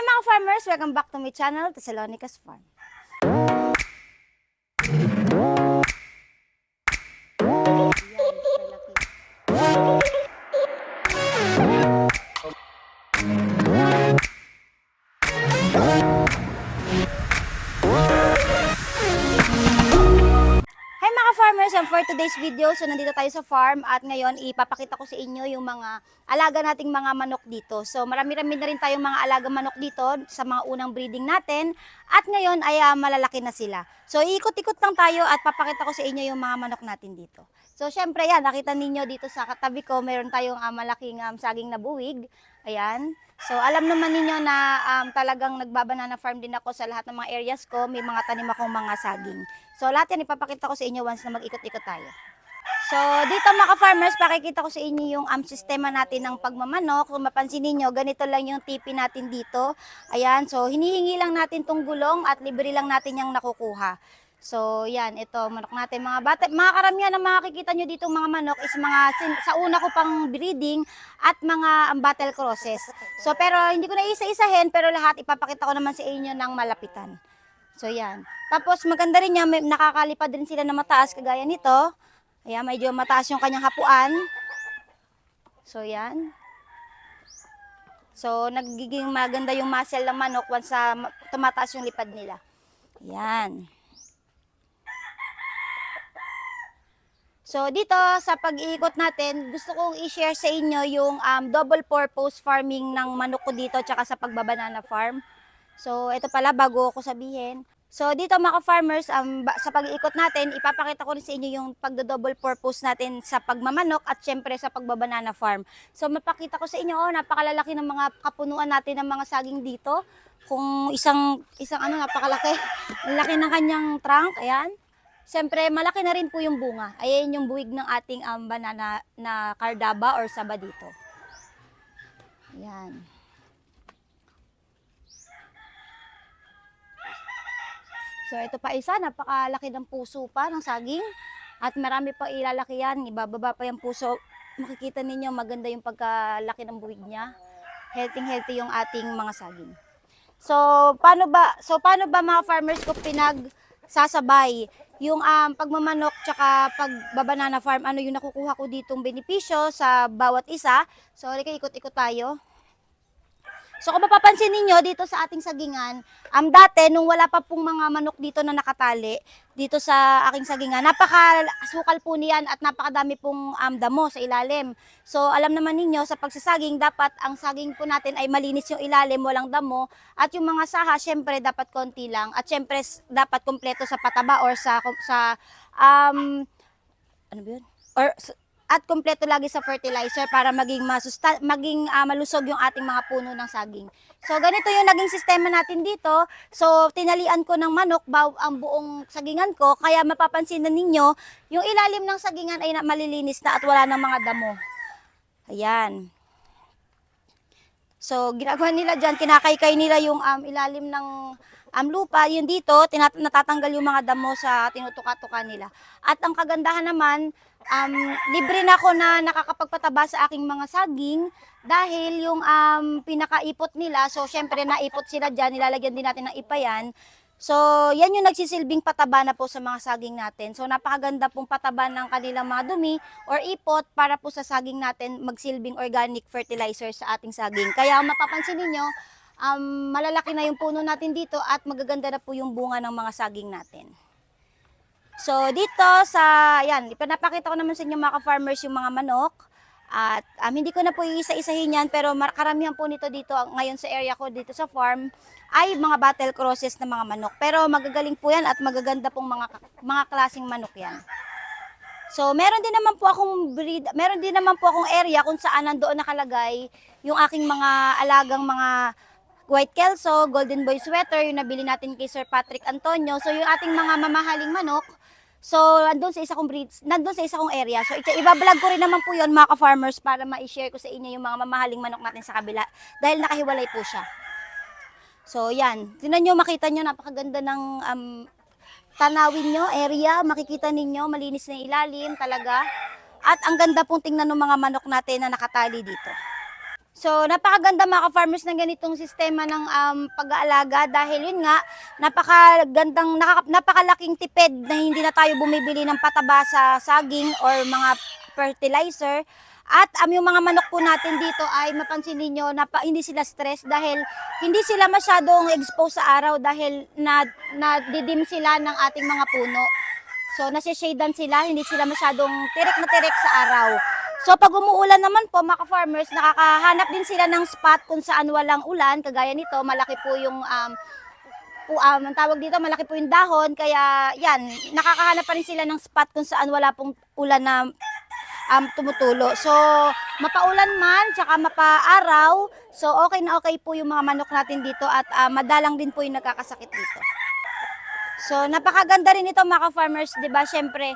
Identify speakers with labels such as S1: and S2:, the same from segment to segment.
S1: mga farmers! Welcome back to my channel, Thessalonica's Farm. Today's video, so nandito tayo sa farm at ngayon ipapakita ko sa inyo yung mga alaga nating mga manok dito. So marami-rami na rin tayong mga alaga manok dito sa mga unang breeding natin at ngayon ay ah, malalaki na sila. So ikot-ikot lang tayo at papakita ko sa inyo yung mga manok natin dito. So syempre yan, nakita ninyo dito sa katabi ko, meron tayong ah, malaking um, saging na buwig. Ayan. So alam naman ninyo na um, talagang nagbabanana farm din ako sa lahat ng mga areas ko. May mga tanim akong mga saging. So lahat yan ipapakita ko sa inyo once na mag-ikot-ikot tayo. So dito mga farmers, pakikita ko sa inyo yung um, sistema natin ng pagmamanok. Kung mapansin niyo ganito lang yung tipi natin dito. Ayan, so hinihingi lang natin tong gulong at libre lang natin yung nakukuha. So, yan, ito, manok natin. Mga bata, mga karamihan na makikita nyo dito mga manok is mga sin- sa una ko pang breeding at mga um, battle crosses. So, pero hindi ko na isa-isahin, pero lahat ipapakita ko naman sa inyo ng malapitan. So, yan. Tapos, maganda rin niya, may, nakakalipad rin sila na mataas, kagaya nito. Ayan, medyo mataas yung kanyang hapuan. So, yan. So, nagiging maganda yung muscle ng manok once sa tumataas yung lipad nila. Yan. So dito sa pag-iikot natin, gusto kong i-share sa inyo yung um, double purpose farming ng manok ko dito tsaka sa pagbabanana farm. So ito pala bago ko sabihin. So dito mga farmers, um, sa pag-iikot natin, ipapakita ko rin sa inyo yung pagdo-double purpose natin sa pagmamanok at syempre sa pagbabanana farm. So mapakita ko sa inyo, oh, napakalalaki ng mga kapunuan natin ng mga saging dito. Kung isang, isang ano, napakalaki. Laki ng kanyang trunk, ayan. Siyempre, malaki na rin po yung bunga. Ayan yung buwig ng ating um, banana na kardaba or saba dito. Ayan. So, ito pa isa, napakalaki ng puso pa ng saging. At marami pa ilalaki yan, ibababa pa yung puso. Makikita ninyo, maganda yung pagkalaki ng buwig niya. Healthy-healthy yung ating mga saging. So, paano ba, so paano ba mga farmers ko pinag sasabay yung um, pagmamanok tsaka pagbabanana farm, ano yung nakukuha ko ditong benepisyo sa bawat isa. So, halika ikot-ikot tayo. So, kung mapapansin ninyo dito sa ating sagingan, um, dati, nung wala pa pong mga manok dito na nakatali, dito sa aking sagingan, napaka-sukal po niyan at napakadami pong um, damo sa ilalim. So, alam naman ninyo, sa pagsasaging, dapat ang saging po natin ay malinis yung ilalim, walang damo. At yung mga saha, syempre, dapat konti lang. At syempre, dapat kompleto sa pataba or sa, sa um, ano ba yun? Or, at kompleto lagi sa fertilizer para maging masusta maging ah, malusog yung ating mga puno ng saging. So ganito yung naging sistema natin dito. So tinalian ko ng manok baw ang buong sagingan ko kaya mapapansin na ninyo yung ilalim ng sagingan ay malilinis na at wala ng mga damo. Ayan. So ginagawa nila diyan kinakaykay nila yung um, ilalim ng um, lupa, yun dito, tinat- natatanggal yung mga damo sa tinutuka-tuka nila. At ang kagandahan naman, um, libre na ako na nakakapagpataba sa aking mga saging dahil yung um, pinakaipot nila, so syempre naipot sila dyan, nilalagyan din natin ng ipayan. So, yan yung nagsisilbing pataba na po sa mga saging natin. So, napakaganda pong pataba ng kanilang mga dumi or ipot para po sa saging natin magsilbing organic fertilizer sa ating saging. Kaya mapapansin ninyo, um, malalaki na yung puno natin dito at magaganda na po yung bunga ng mga saging natin. So dito sa, yan, ipinapakita ko naman sa inyo mga ka-farmers yung mga manok. At um, hindi ko na po iisa-isahin yan pero karamihan po nito dito ngayon sa area ko dito sa farm ay mga battle crosses na mga manok. Pero magagaling po yan at magaganda pong mga, mga klaseng manok yan. So, meron din naman po akong breed, meron din naman po akong area kung saan nandoon nakalagay yung aking mga alagang mga white kelso, golden boy sweater, yung nabili natin kay Sir Patrick Antonio. So, yung ating mga mamahaling manok, so, nandun sa isa kong breed, nandun sa isa kong area. So, ibablog ko rin naman po yun mga ka-farmers para ma-share ko sa inyo yung mga mamahaling manok natin sa kabila dahil nakahiwalay po siya. So, yan. Tingnan nyo, makita nyo, napakaganda ng um, tanawin nyo, area, makikita ninyo, malinis na ilalim talaga. At ang ganda pong tingnan ng mga manok natin na nakatali dito. So, napakaganda mga ka-farmers ng ganitong sistema ng um, pag-aalaga dahil yun nga, napakagandang, nakaka- napakalaking tipid na hindi na tayo bumibili ng pataba sa saging or mga fertilizer. At um, yung mga manok po natin dito ay mapansin ninyo na pa, hindi sila stress dahil hindi sila masyadong exposed sa araw dahil na, nadidim sila ng ating mga puno. So, nasishadean sila, hindi sila masyadong tirik na tirik sa araw. So, pag umuulan naman po, mga farmers, nakakahanap din sila ng spot kung saan walang ulan. Kagaya nito, malaki po yung, um, um, ang tawag dito, malaki po yung dahon. Kaya, yan, nakakahanap pa rin sila ng spot kung saan wala pong ulan na um, tumutulo. So, mapaulan man, tsaka mapaaraw, so okay na okay po yung mga manok natin dito at ah, madalang din po yung nagkakasakit dito. So, napakaganda rin ito mga farmers, 'di ba? Syempre,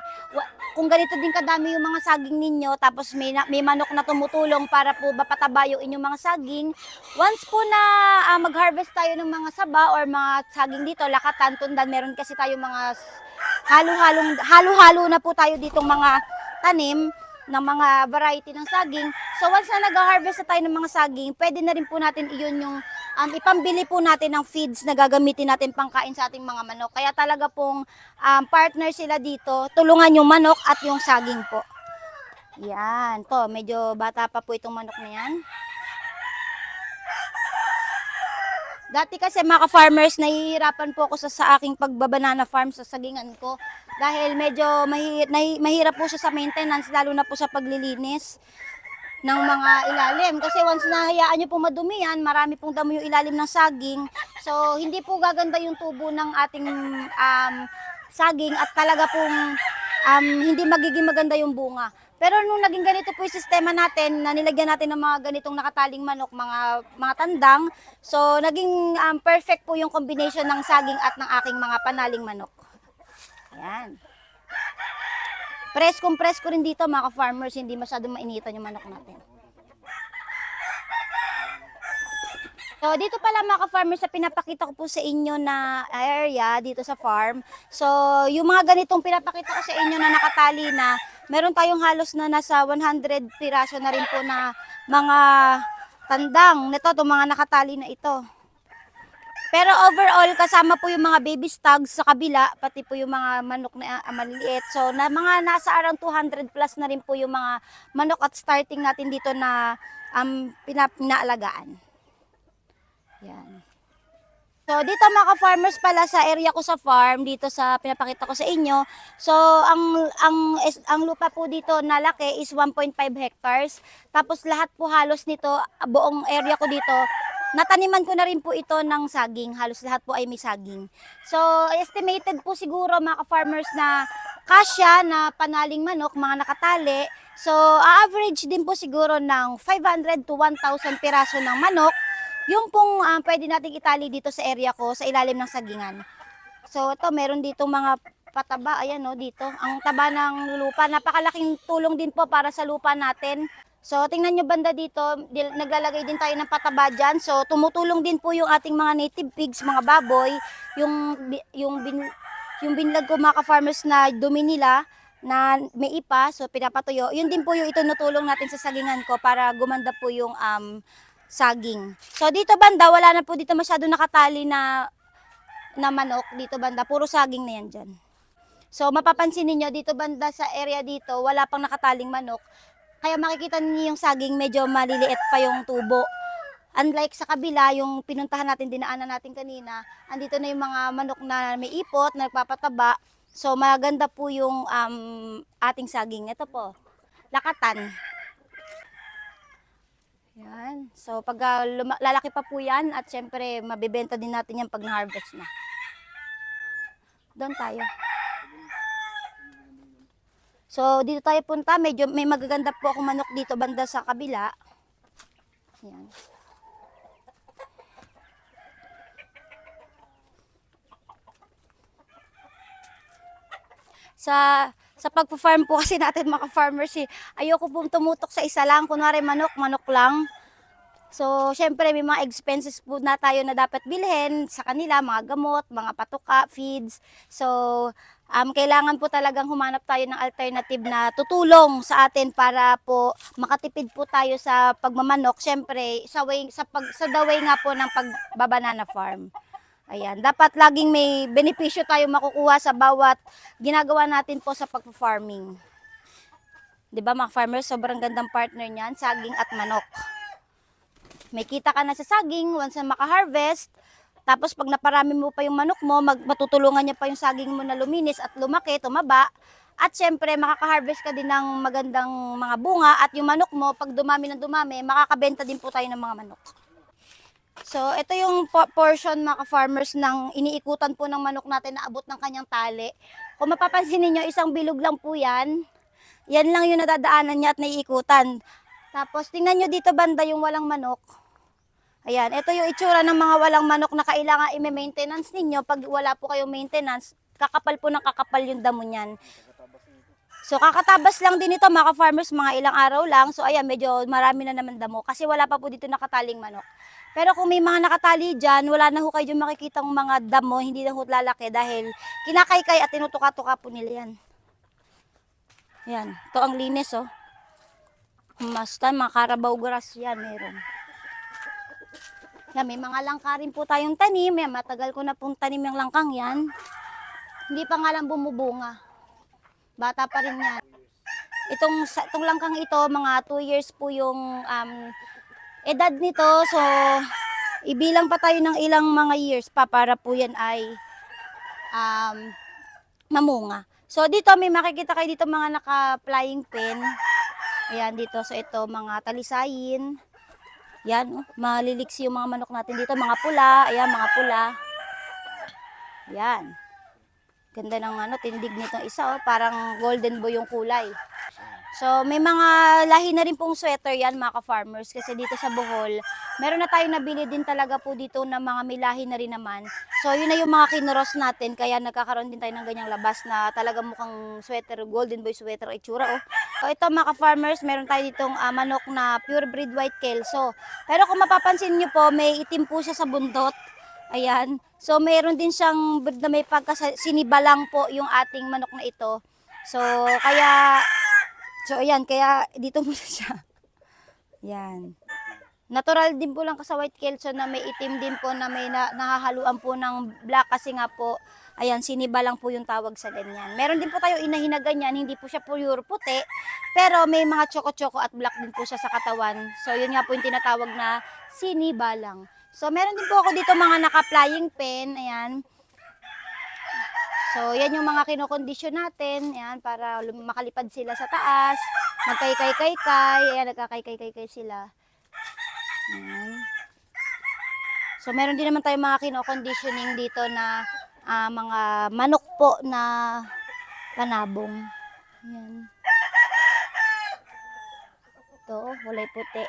S1: kung ganito din kadami yung mga saging ninyo, tapos may, may manok na tumutulong para po mapataba yung inyong mga saging, once po na ah, mag-harvest tayo ng mga saba or mga saging dito, lakatan, tundan, meron kasi tayo mga halo-halong halo-halo na po tayo ditong mga tanim ng mga variety ng saging. So once na nag-harvest na tayo ng mga saging, pwede na rin po natin iyon yung um, ipambili po natin ng feeds na gagamitin natin pangkain sa ating mga manok. Kaya talaga pong um, partner sila dito, tulungan yung manok at yung saging po. Yan, to, medyo bata pa po itong manok na yan. Dati kasi mga farmers nahihirapan po ako sa, sa aking pagbabanana farm sa sagingan ko dahil medyo mahi, nahi- mahirap po siya sa maintenance lalo na po sa paglilinis ng mga ilalim. Kasi once na hayaan nyo po madumi yan, marami pong damo yung ilalim ng saging. So, hindi po gaganda yung tubo ng ating um, saging at talaga pong um, hindi magiging maganda yung bunga. Pero nung naging ganito po yung sistema natin, na nilagyan natin ng mga ganitong nakataling manok, mga mga tandang, so naging um, perfect po yung combination ng saging at ng aking mga panaling manok. Ayan. Preskong presko rin dito mga farmers, hindi masyadong mainitan yung manok natin. So, dito pala mga farmers sa pinapakita ko po sa inyo na area dito sa farm. So, yung mga ganitong pinapakita ko sa inyo na nakatali na, meron tayong halos na nasa 100 piraso na rin po na mga tandang. Nito, itong mga nakatali na ito. Pero overall, kasama po yung mga baby stags sa kabila, pati po yung mga manok na ah, maliliit. So, na mga nasa around 200 plus na rin po yung mga manok at starting natin dito na um, pinaalagaan. Yan. So, dito mga ka-farmers pala sa area ko sa farm, dito sa pinapakita ko sa inyo. So, ang ang ang lupa po dito na laki is 1.5 hectares. Tapos lahat po halos nito, buong area ko dito, nataniman ko na rin po ito ng saging. Halos lahat po ay may saging. So, estimated po siguro mga ka-farmers na kasya na panaling manok, mga nakatali. So, average din po siguro ng 500 to 1,000 piraso ng manok yung pong ah, pwede nating itali dito sa area ko, sa ilalim ng sagingan. So ito, meron dito mga pataba, ayan no, dito. Ang taba ng lupa, napakalaking tulong din po para sa lupa natin. So tingnan nyo banda dito, naglalagay din tayo ng pataba dyan. So tumutulong din po yung ating mga native pigs, mga baboy, yung, yung, bin, yung binlag ko mga ka-farmers na dumi nila, na may ipa, so pinapatuyo. Yun din po yung itunutulong natin sa sagingan ko para gumanda po yung um, saging. So dito banda, wala na po dito masyado nakatali na na manok dito banda. Puro saging na yan dyan. So mapapansin niyo dito banda sa area dito, wala pang nakataling manok. Kaya makikita niyo yung saging medyo maliliit pa yung tubo. Unlike sa kabila, yung pinuntahan natin, dinaanan natin kanina, andito na yung mga manok na may ipot, na nagpapataba. So maganda po yung um, ating saging. Ito po, lakatan. Yan. So, pag luma- lalaki pa po yan, at syempre, mabibenta din natin yan pag na-harvest na. Doon tayo. So, dito tayo punta. Medyo may magaganda po akong manok dito banda sa kabila. Yan. Sa sa pagpo-farm po kasi natin mga farmers eh, ayoko pong tumutok sa isa lang. Kunwari manok, manok lang. So, syempre may mga expenses po na tayo na dapat bilhin sa kanila, mga gamot, mga patuka, feeds. So, um, kailangan po talagang humanap tayo ng alternative na tutulong sa atin para po makatipid po tayo sa pagmamanok. Siyempre, sa, way, sa, pag, sa the way nga po ng pagbabanana farm. Ayan, dapat laging may benepisyo tayo makukuha sa bawat ginagawa natin po sa pag-farming. 'Di ba mga farmers, sobrang gandang partner niyan, saging at manok. May kita ka na sa saging once na maka-harvest. Tapos pag naparami mo pa yung manok mo, mag, matutulungan niya pa yung saging mo na luminis at lumaki, tumaba. At syempre, makaka-harvest ka din ng magandang mga bunga at yung manok mo, pag dumami ng dumami, makakabenta din po tayo ng mga manok. So, ito yung po- portion mga farmers ng iniikutan po ng manok natin na abot ng kanyang tali. Kung mapapansin niyo isang bilog lang po yan. Yan lang yung nadadaanan niya at naiikutan. Tapos, tingnan nyo dito banda yung walang manok. Ayan, ito yung itsura ng mga walang manok na kailangan i-maintenance ninyo. Pag wala po kayong maintenance, kakapal po ng kakapal yung damo niyan. So, kakatabas lang din ito mga farmers, mga ilang araw lang. So, ayan, medyo marami na naman damo kasi wala pa po dito nakataling manok. Pero kung may mga nakatali dyan, wala na ho kayo makikitang mga damo, hindi na ho lalaki dahil kinakaykay at tinutuka-tuka po nila yan. Yan, ito ang linis oh. Masta, mga karabaw grass yan, meron. Yan, may mga langka rin po tayong tanim. Yan, matagal ko na pong tanim yung langkang yan. Hindi pa nga lang bumubunga. Bata pa rin yan. Itong, itong langkang ito, mga 2 years po yung um, edad nito. So, ibilang pa tayo ng ilang mga years pa para po yan ay um, mamunga. So, dito may makikita kayo dito mga naka-flying pin. Ayan, dito. So, ito, mga talisayin. Yan, oh, maliliksi yung mga manok natin dito. Mga pula. Ayan, mga pula. Yan. Ganda ng ano, tindig nitong isa, oh. Parang golden boy yung kulay. So, may mga lahi na rin pong sweater yan, mga ka-farmers. Kasi dito sa Bohol, meron na tayong nabili din talaga po dito na mga may lahi na rin naman. So, yun na yung mga kinuros natin. Kaya nagkakaroon din tayo ng ganyang labas na talaga mukhang sweater, golden boy sweater ay tsura, oh. So, ito mga ka-farmers, meron tayo ditong ah, manok na pure breed white kelso. Pero kung mapapansin nyo po, may itim po siya sa bundot. Ayan. So, meron din siyang breed na may pagka sinibalang po yung ating manok na ito. So, kaya So, ayan, kaya dito muna siya. Yan. Natural din po lang sa white kelso na may itim din po na may na, nahahaluan po ng black kasi nga po, ayan, siniba lang po yung tawag sa ganyan. Meron din po tayo inahin na ganyan, hindi po siya pure puti, pero may mga choco-choco at black din po siya sa katawan. So, yun nga po yung tinatawag na siniba lang. So, meron din po ako dito mga naka-flying pen, ayan. So, yan yung mga kinokondisyon natin. Yan, para makalipad sila sa taas. Magkay-kay-kay-kay. Ayan, nagkakay-kay-kay sila. Yan. So, meron din naman tayong mga kinoconditioning dito na ah, mga manok po na panabong. Yan. Ito, kulay puti.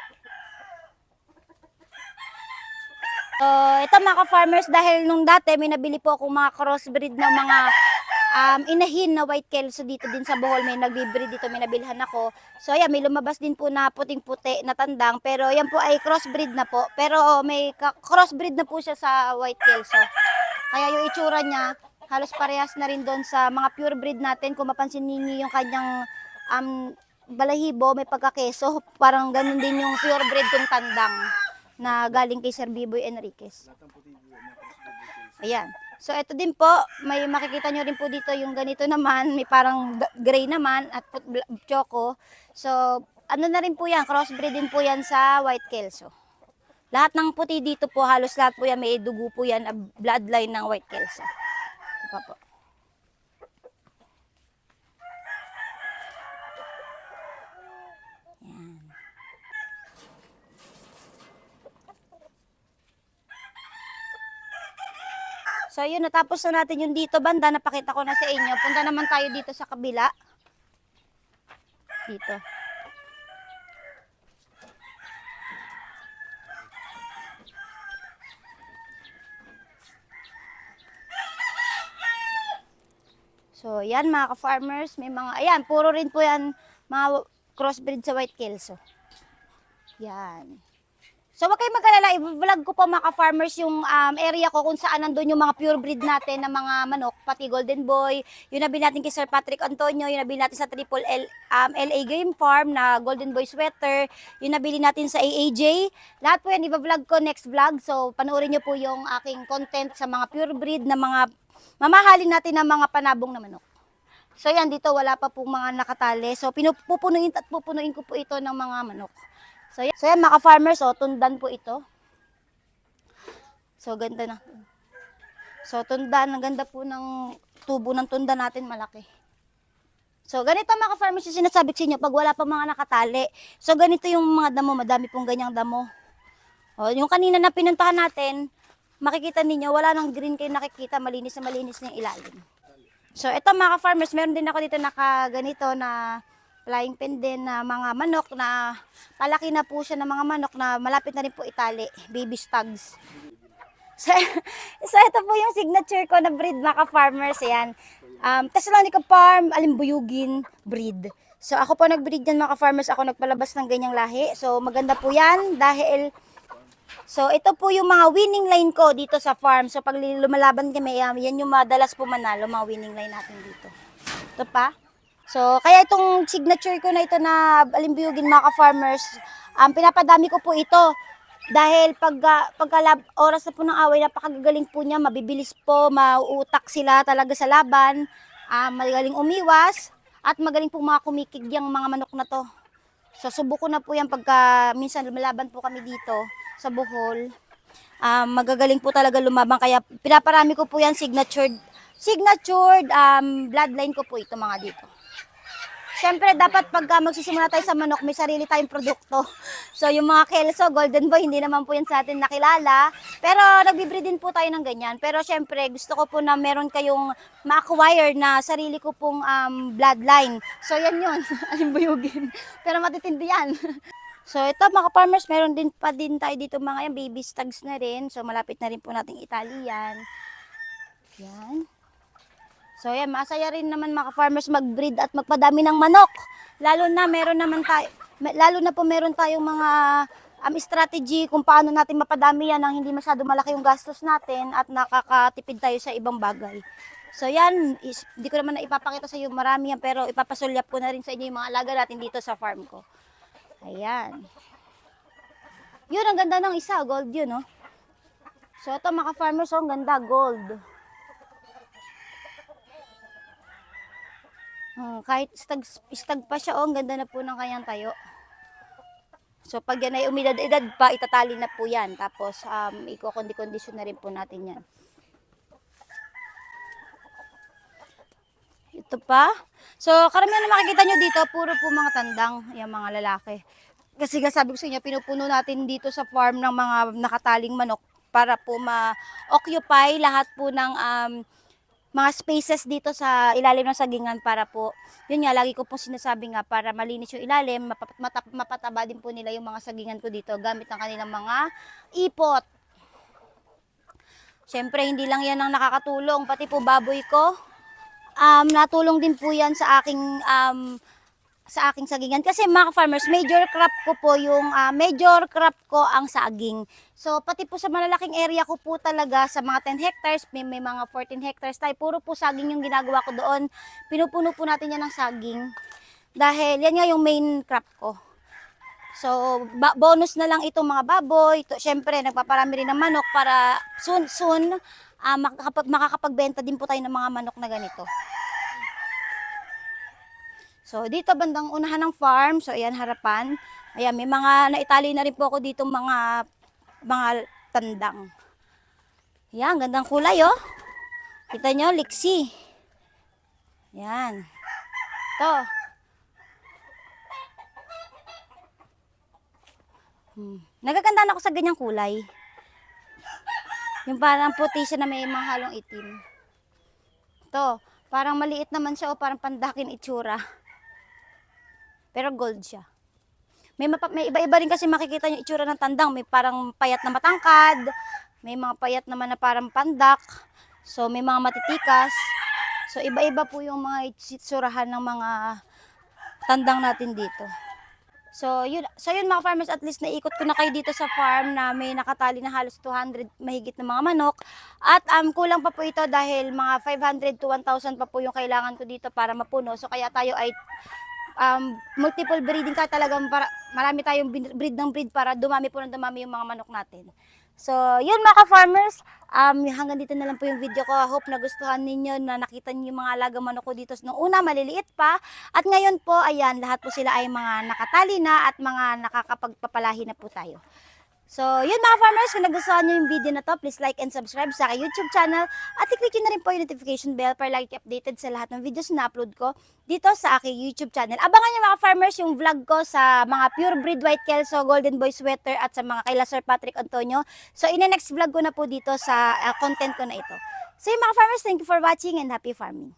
S1: So, ito mga ka-farmers, dahil nung dati may nabili po akong mga crossbreed ng mga um, inahin na white kelso dito din sa Bohol. May nagbe-breed dito, may nabilhan ako. So, ayan, may lumabas din po na puting-puti na tandang. Pero yan po ay crossbreed na po. Pero oh, may crossbreed na po siya sa white kelso. Kaya yung itsura niya, halos parehas na rin doon sa mga pure breed natin. Kung mapansin ninyo yung kanyang um, balahibo, may pagkakeso. Parang ganun din yung pure breed kong tandang na galing kay Sir Biboy Enriquez. Ayan. So, ito din po, may makikita nyo rin po dito yung ganito naman, may parang gray naman at choco. So, ano na rin po yan, crossbreed din po yan sa white kelso. Lahat ng puti dito po, halos lahat po yan, may dugo po yan, bloodline ng white kelso. Ito pa po. So, yun, natapos na natin yung dito banda. Napakita ko na sa inyo. Punta naman tayo dito sa kabila. Dito. So, yan mga ka-farmers. May mga, ayan, puro rin po yan mga crossbreed sa white kelso. Yan. So wag kayong mag-alala, i-vlog ko po mga farmers yung um, area ko kung saan nandun yung mga pure breed natin na mga manok, pati Golden Boy, yung nabili natin kay Sir Patrick Antonio, yung nabili natin sa Triple L, um, LA Game Farm na Golden Boy sweater, yung nabili natin sa AAJ. Lahat po yan, i-vlog ko next vlog. So panoorin nyo po yung aking content sa mga pure breed na mga mamahalin natin na mga panabong na manok. So yan, dito wala pa pong mga nakatali. So pinupunuin at pupunuin ko po ito ng mga manok. So yan, so yan mga farmers, oh, tundan po ito. So ganda na. So tundan, ang ganda po ng tubo ng tundan natin, malaki. So ganito mga farmers yung sinasabi sa inyo pag wala pa mga nakatali. So ganito yung mga damo, madami pong ganyang damo. Oh, yung kanina na pinuntahan natin, makikita ninyo, wala nang green kayo nakikita, malinis na malinis na yung ilalim. So, ito mga farmers, meron din ako dito naka ganito na flying pin din na mga manok na palaki na po siya ng mga manok na malapit na rin po itali, baby stags. So, so ito po yung signature ko na breed mga farmers Ayan. Um, Thessalonica Farm, Alimbuyugin breed. So ako po nag-breed yan mga farmers ako nagpalabas ng ganyang lahi. So maganda po yan dahil So, ito po yung mga winning line ko dito sa farm. So, pag lumalaban kami, yan yung madalas po manalo, mga winning line natin dito. Ito pa. So, kaya itong signature ko na ito na alimbiyugin mga ka-farmers, um, pinapadami ko po ito. Dahil pag, uh, pagka lab- oras na po ng away, napakagagaling po niya, mabibilis po, mauutak sila talaga sa laban, um, magaling umiwas, at magaling po mga kumikig yung mga manok na to. So, subuko na po yan pagka minsan lumalaban po kami dito sa Bohol. Um, magagaling po talaga lumabang kaya pinaparami ko po yan signatured signatured um, bloodline ko po ito mga dito. Siyempre, dapat pagka magsisimula tayo sa manok, may sarili tayong produkto. So, yung mga Kelso, Golden Boy, hindi naman po yan sa atin nakilala. Pero, nagbibreed din po tayo ng ganyan. Pero, siyempre, gusto ko po na meron kayong ma-acquire na sarili ko pong um, bloodline. So, yan yun. Alimbuyugin. Pero, matitindi yan. So, ito mga farmers, meron din pa din tayo dito mga yan, baby stags na rin. So, malapit na rin po nating Italian. Yan. So, yan, masaya rin naman mga farmers mag-breed at magpadami ng manok. Lalo na meron naman tayo, lalo na po meron tayong mga um, strategy kung paano natin mapadami yan nang hindi masyado malaki yung gastos natin at nakakatipid tayo sa ibang bagay. So yan, hindi ko naman na ipapakita sa iyo marami yan pero ipapasulyap ko na rin sa inyo yung mga alaga natin dito sa farm ko. Ayan. Yun, ang ganda ng isa. Gold yun, no? So, ito mga farmers, oh, ang ganda. Gold. Hmm, kahit stag, stag pa siya, oh, ang ganda na po ng kanyang tayo. So, pag yan ay umidad-edad pa, itatali na po yan. Tapos, um, iko-condition na rin po natin yan. Ito pa. So, karamihan na makikita nyo dito, puro po mga tandang, yung mga lalaki. Kasi nga sabi ko sa inyo, pinupuno natin dito sa farm ng mga nakataling manok para po ma-occupy lahat po ng um, mga spaces dito sa ilalim ng sagingan para po, yun nga, lagi ko po sinasabi nga, para malinis yung ilalim, mapat- mata- mapataba din po nila yung mga sagingan ko dito gamit ng kanilang mga ipot. Siyempre, hindi lang yan ang nakakatulong, pati po baboy ko, um, natulong din po yan sa aking um, sa aking sagingan. Kasi mga farmers major crop ko po yung ah, major crop ko ang saging. So pati po sa malalaking area ko po talaga sa mga 10 hectares may, may mga 14 hectares tayo puro po saging yung ginagawa ko doon. Pinupuno po natin yan ng saging. Dahil yan nga yung main crop ko. So, bonus na lang itong mga baboy. Ito, syempre, nagpaparami rin ng manok para soon, soon, makakapag, makakapagbenta din po tayo ng mga manok na ganito. So, dito bandang unahan ng farm. So, ayan, harapan. Ayan, may mga naitali na rin po ako dito mga, mga tandang. Ayan, gandang kulay, oh. Kita nyo, liksi. Ayan. Ito. Hmm. Nagaganda na ako sa ganyang kulay. Yung parang puti siya na may mga halong itim. Ito, parang maliit naman siya o parang pandakin itsura. Pero gold siya. May, mapa- may iba-iba rin kasi makikita yung itsura ng tandang. May parang payat na matangkad, may mga payat naman na parang pandak. So, may mga matitikas. So, iba-iba po yung mga itsurahan ng mga tandang natin dito. So yun, so yun mga farmers, at least naikot ko na kayo dito sa farm na may nakatali na halos 200 mahigit na mga manok. At um, kulang pa po ito dahil mga 500 to 1,000 pa po yung kailangan ko dito para mapuno. So kaya tayo ay um, multiple breeding ka talagang para marami tayong breed ng breed para dumami po ng dumami yung mga manok natin. So, yun mga ka-farmers, um, hanggang dito na lang po yung video ko. I hope nagustuhan ninyo na nakita niyo yung mga alaga manok ko dito. Nung una, maliliit pa. At ngayon po, ayan, lahat po sila ay mga nakatali na at mga nakakapagpapalahi na po tayo. So, yun mga farmers, kung nagustuhan nyo yung video na to, please like and subscribe sa aking YouTube channel at i-click nyo na rin po yung notification bell para lagi updated sa lahat ng videos na upload ko dito sa aking YouTube channel. Abangan nyo mga farmers yung vlog ko sa mga pure breed white kelso, golden boy sweater at sa mga kaila Sir Patrick Antonio. So, in-next vlog ko na po dito sa uh, content ko na ito. So, yun mga farmers, thank you for watching and happy farming.